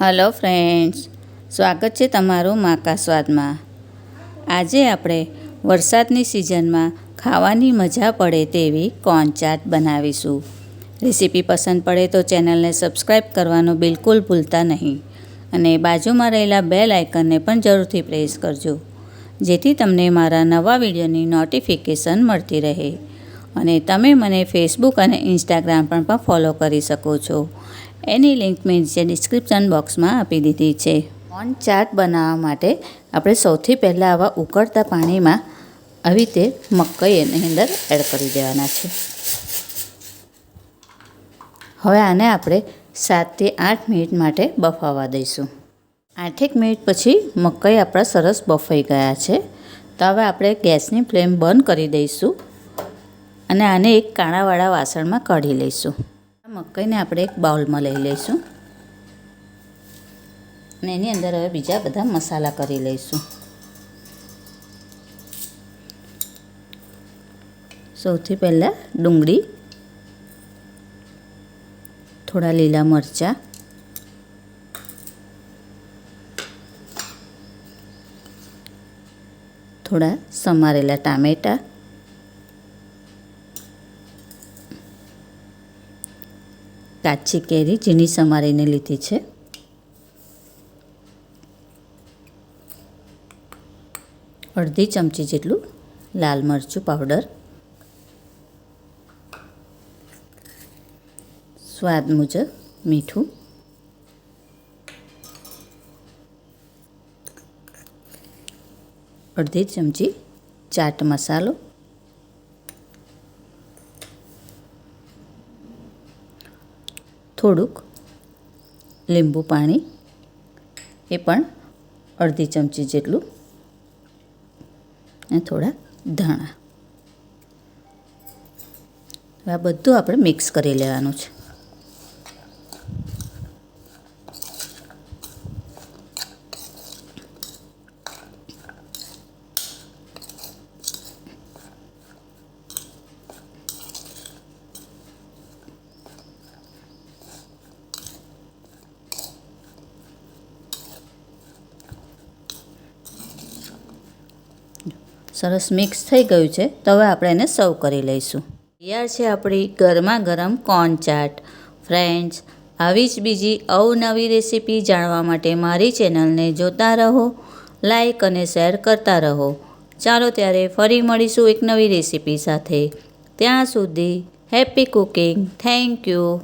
Hello friends, સ્વાગત છે તમારું માકા સ્વાદમાં. આજે આપણે વરસાદની સિઝનમાં ખાવાની મજા પડે તેવી કોર્ન ચાટ બનાવીશું. રેસીપી પસંદ પડે તો ચેનલને સબસ્ક્રાઈબ કરવાનું બિલકુલ ભૂલતા નહીં અને બાજુમાં રહેલા બેલ આઇકનને પણ જરૂરથી પ્રેસ કરજો, જેથી તમને મારા નવા વિડીયોની નોટિફિકેશન મળતી રહે. અને તમે મને ફેસબુક અને ઇન્સ્ટાગ્રામ પર પણ ફોલો કરી શકો છો. એની લિંક મેં નીચે ડિસ્ક્રિપ્શન બોક્સમાં આપી દીધી છે. મોન ચાટ બનાવવા માટે આપણે સૌથી પહેલાં આવા ઉકળતા પાણીમાં આવી રીતે મકાઈ એની અંદર એડ કરી દેવાના છે. હવે આને આપણે સાતથી આઠ મિનિટ માટે બફાવા દઈશું. આઠેક મિનિટ પછી મકાઈ આપણા સરસ બફાઈ ગયા છે. તો હવે આપણે ગેસની ફ્લેમ બંધ કરી દઈશું અને આને એક કાણાવાળા વાસણમાં કાઢી લઈશું. મકાઈને આપણે એક બાઉલમાં લઈ લઈશું. અને એની અંદર હવે બીજા બધા મસાલા કરી લઈશું. સૌથી પહેલાં ડુંગળી, થોડા લીલા મરચાં, થોડા સમારેલા ટામેટાં કાચી કેરી ઝીણી સમારીને લીધી છે. અડધી ચમચી જેટલું લાલ મરચું પાવડર. સ્વાદ મુજબ મીઠું. અડધી ચમચી ચાટ મસાલો. થોડુંક લીંબુ પાણી, એ પણ અડધી ચમચી જેટલું અને થોડા ધાણા. આ બધું આપણે મિક્સ કરી લેવાનું છે. સરસ મિક્સ થઈ ગયું છે. તો હવે આપણે એને સર્વ કરી લઈશું. તૈયાર છે આપણી ગરમા ગરમ કોર્ન ચાટ ફ્રેન્ડ્સ આવી જ બીજી અવનવી રેસીપી જાણવા માટે મારી ચેનલને જોતા રહો લાઈક અને શેર કરતા રહો. ચાલો ત્યારે ફરી મળીશું એક નવી રેસીપી સાથે. ત્યાં સુધી હેપી કુકિંગ થેન્ક યુ